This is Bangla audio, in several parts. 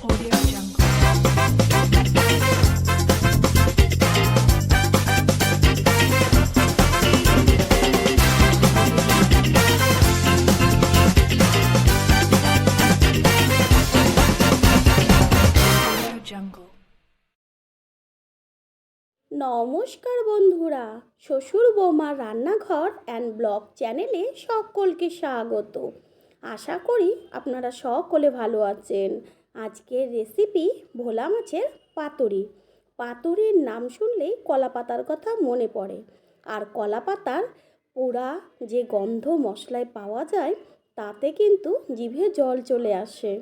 নমস্কার বন্ধুরা, শ্বশুর বৌমার রান্নাঘর অ্যান্ড ব্লগ চ্যানেলে সকলকে স্বাগত। আশা করি আপনারা সকলে ভালো আছেন। আজকের রেসিপি ভোলা মাছের পাতুরি। পাতুরির নাম শুনলেই কলা পাতার কথা মনে পড়ে। আর কলা পাতার পোড়া যে গন্ধ মশলায় পাওয়া যায়, তাতে কিন্তু জিভে জল চলে আসে।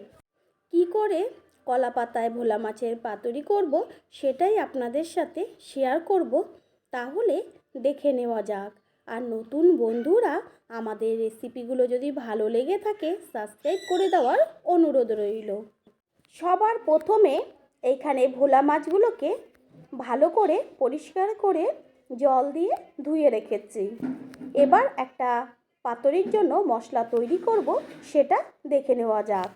কি করে কলা পাতায় ভোলা মাছের পাতুরি করব, সেটাই আপনাদের সাথে শেয়ার করব। তাহলে দেখে নেওয়া যাক। আর নতুন বন্ধুরা আমাদের রেসিপিগুলো যদি ভালো লেগে থাকে সাবস্ক্রাইব করে দেওয়ার অনুরোধ রইল। সবার প্রথমে এইখানে ভোলা মাছগুলোকে ভালো করে পরিষ্কার করে জল দিয়ে ধুয়ে রেখেছি। এবার একটা পাতরির জন্য মশলা তৈরি করব, সেটা দেখে নেওয়া যাক।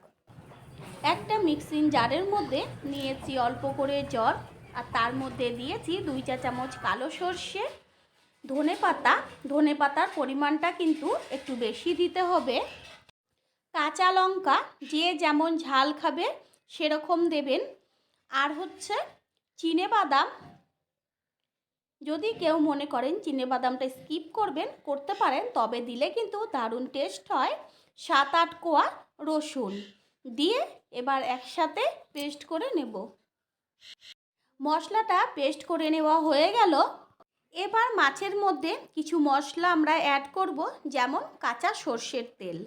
একটা মিক্সিং জারের মধ্যে নিয়েছি অল্প করে জল, আর তার মধ্যে দিয়েছি দুই চা চামচ কালো সর্ষে। ধনে পাতা, ধনে পাতার পরিমাণটা কিন্তু একটু বেশি দিতে হবে। কাঁচা লঙ্কা, যে যেমন ঝাল খাবে সেরকম দেবেন। আর হচ্ছে চিনে বাদাম, যদি কেউ মনে করেন চিনে বাদামটা স্কিপ করবেন, করতে পারেন, তবে দিলে কিন্তু দারুণ টেস্ট হয়। সাত আট কোয়া রসুন দিয়ে এবার একসাথে পেস্ট করে নেব। মশলাটা পেস্ট করে নেওয়া হয়ে গেল। এবার মাছের মধ্যে কিছু মশলা আমরা অ্যাড করব, যেমন কাঁচা সর্ষের তেল।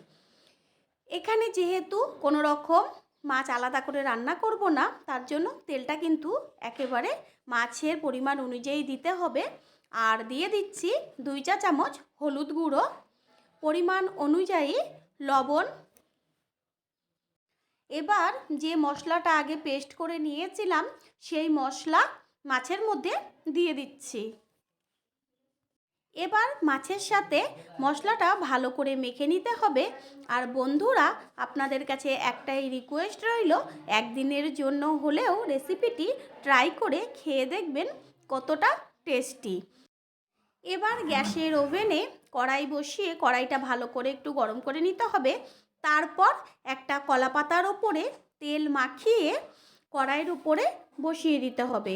এখানে যেহেতু কোনো রকম মাছ আলাদা করে রান্না করব না, তার জন্য তেলটা কিন্তু একেবারে মাছের পরিমাণ অনুযায়ী দিতে হবে। আর দিয়ে দিচ্ছি দুই চা চামচ হলুদ গুঁড়ো। পরিমাণ অনুযায়ী লবণ। এবার যে মশলাটা আগে পেস্ট করে নিয়েছিলাম, সেই মশলা মাছের মধ্যে দিয়ে দিচ্ছি। এবার মাছের সাথে মশলাটা ভালো করে মেখে নিতে হবে। আর বন্ধুরা, আপনাদের কাছে একটাই রিকোয়েস্ট রইল, একদিনের জন্য হলেও রেসিপিটি ট্রাই করে খেয়ে দেখবেন কতটা টেস্টি এবার গ্যাসের ওভেনে কড়াই বসিয়ে কড়াইটা ভালো করে একটু গরম করে নিতে হবে। তারপর একটা কলা পাতার ওপরে তেল মাখিয়ে কড়াইয়ের উপরে বসিয়ে দিতে হবে।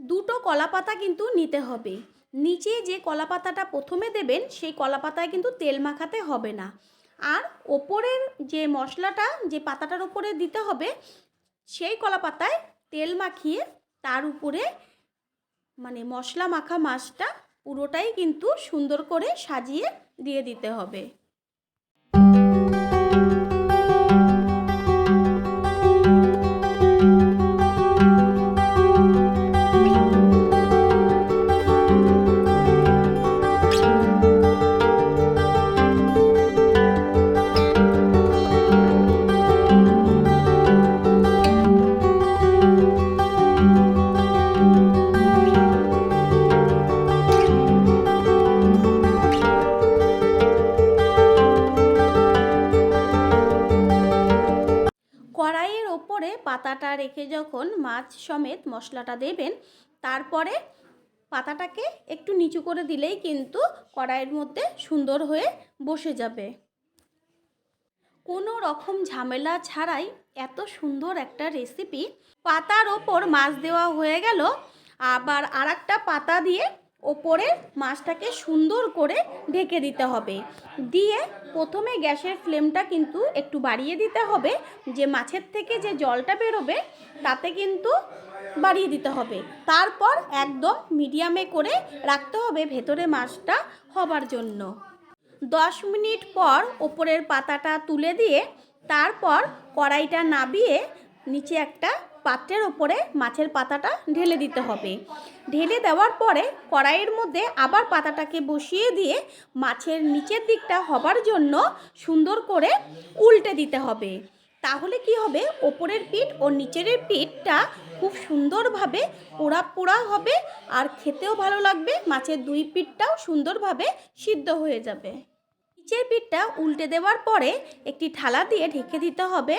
দুটো কলা পাতা কিন্তু নিতে হবে। নিচে যে কলা পাতাটা প্রথমে দেবেন, সেই কলা পাতায় কিন্তু তেল মাখাতে হবে না। আর ওপরের যে মশলাটা, যে পাতাটার উপরে দিতে হবে, সেই কলা পাতায় তেল মাখিয়ে তার উপরে মানে মশলা মাখা মাছটা পুরোটাই কিন্তু সুন্দর করে সাজিয়ে দিয়ে দিতে হবে। পাতাটা রেখে যখন মাছ সমেত মশলাটা দেবেন, তারপরে পাতাটাকে একটু নিচু করে দিলেই কিন্তু কড়াইয়ের মধ্যে সুন্দর হয়ে বসে যাবে। কোনো রকম ঝামেলা ছাড়াই এত সুন্দর একটা রেসিপি পাতার ওপর মাছ দেওয়া হয়ে গেল। আবার আর পাতা দিয়ে ওপরে মাছটাকে সুন্দর করে ঢেকে দিতে হবে। দিয়ে প্রথমে গ্যাসের ফ্লেমটা কিন্তু একটু বাড়িয়ে দিতে হবে। যে মাছের থেকে যে জলটা বেরোবে, তাতে কিন্তু বাড়িয়ে দিতে হবে। তারপর একদম মিডিয়ামে করে রাখতে হবে ভেতরে মাছটা হবার জন্য। দশ মিনিট পর ওপরের পাতাটা তুলে দিয়ে, তারপর কড়াইটা নাবিয়ে নিচে একটা পাত্রের ওপরে মাছের পাতাটা ঢেলে দিতে হবে। ঢেলে দেওয়ার পরে কড়াইয়ের মধ্যে আবার পাতাটাকে বসিয়ে দিয়ে মাছের নিচের দিকটা হবার জন্য সুন্দর করে উল্টে দিতে হবে। তাহলে কি হবে? ওপরের পিঠ ও নিচের পিঠটা খুব সুন্দরভাবে পোড়া পোড়া হবে আর খেতেও ভালো লাগবে। মাছের দুই পিঠটাও সুন্দরভাবে সিদ্ধ হয়ে যাবে। নিচের পিঠটা উল্টে দেওয়ার পরে একটি থালা দিয়ে ঢেকে দিতে হবে।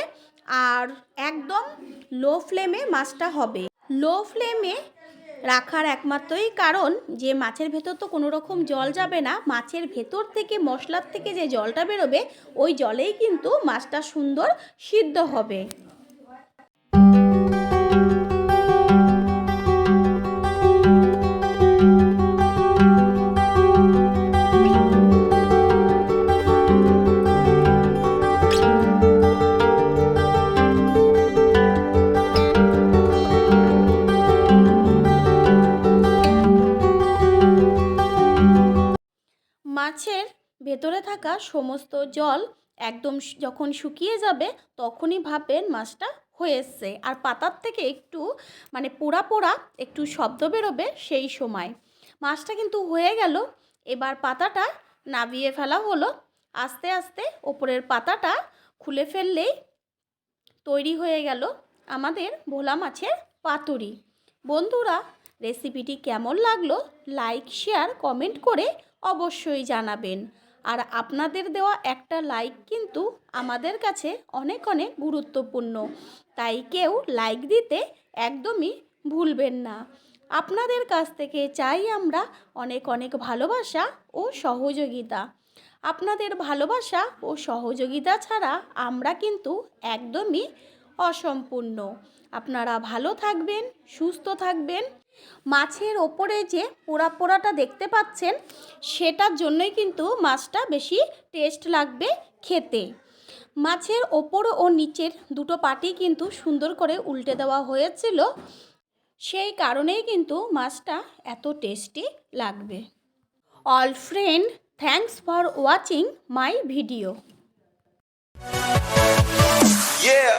আর একদম লো ফ্লেমে মাছটা হবে। লো ফ্লেমে রাখার একমাত্রই কারণ যে মাছের ভেতর তো কোনো রকম জল যাবে না, মাছের ভেতর থেকে, মশলার থেকে যে জলটা বেরোবে, ওই জলেই কিন্তু মাছটা সুন্দর সিদ্ধ হবে। মাছের ভেতরে থাকা সমস্ত জল একদম যখন শুকিয়ে যাবে তখনই ভাববেন মাছটা হয়ে এসছে আর পাতার থেকে একটু মানে পোড়া পোড়া একটু শব্দ বেরোবে সেই সময়। মাছটা কিন্তু হয়ে গেল। এবার পাতাটা নাবিয়ে ফেলা হলো। আস্তে আস্তে ওপরের পাতাটা খুলে ফেললেই তৈরি হয়ে গেল আমাদের ভোলা মাছের পাতুরি। বন্ধুরা রেসিপিটি কেমন লাগল লাইক, শেয়ার, কমেন্ট করে অবশ্যই জানাবেন। আর আপনাদের দেওয়া একটা লাইক কিন্তু আমাদের কাছে অনেক অনেক গুরুত্বপূর্ণ। তাই কেউ লাইক দিতে একদমই ভুলবেন না। আপনাদের কাছ থেকে চাই আমরা অনেক অনেক ভালোবাসা ও সহযোগিতা। আপনাদের ভালোবাসা ও সহযোগিতা ছাড়া আমরা কিন্তু একদমই অসম্পূর্ণ। আপনারা ভালো থাকবেন, সুস্থ থাকবেন মাছের ওপরে যে পোড়া পোড়াটা দেখতে পাচ্ছেন, সেটার জন্যই কিন্তু মাছটা বেশি টেস্ট লাগবে খেতে। মাছের ওপর ও নিচের দুটো পাটি কিন্তু সুন্দর করে উল্টে দেওয়া হয়েছিল। সেই কারণেই কিন্তু মাছটা এত টেস্টি লাগবে। All friend thanks for watching my video. Yeah.